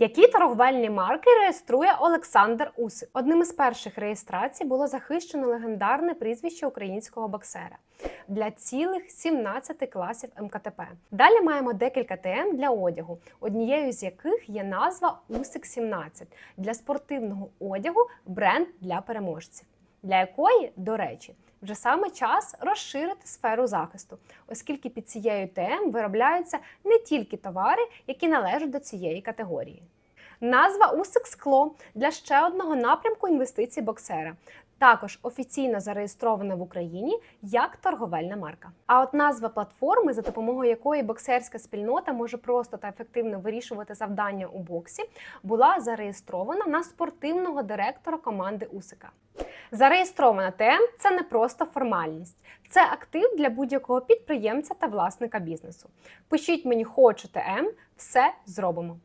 Які торговельні марки реєструє Олександр Усик? Одним із перших реєстрацій було захищено легендарне прізвище українського боксера для цілих 17 класів МКТП. Далі маємо декілька ТМ для одягу, однією з яких є назва Усик 17 для спортивного одягу бренд для переможців, для якої, до речі, вже саме час розширити сферу захисту, оскільки під цією ТМ виробляються не тільки товари, які належать до цієї категорії. Назва Усик Скло для ще одного напрямку інвестицій боксера. Також офіційно зареєстрована в Україні як торговельна марка. А от назва платформи, за допомогою якої боксерська спільнота може просто та ефективно вирішувати завдання у боксі, була зареєстрована на спортивного директора команди Усика. Зареєстрована ТМ це не просто формальність, це актив для будь-якого підприємця та власника бізнесу. Пишіть мені хочу ТМ, все зробимо.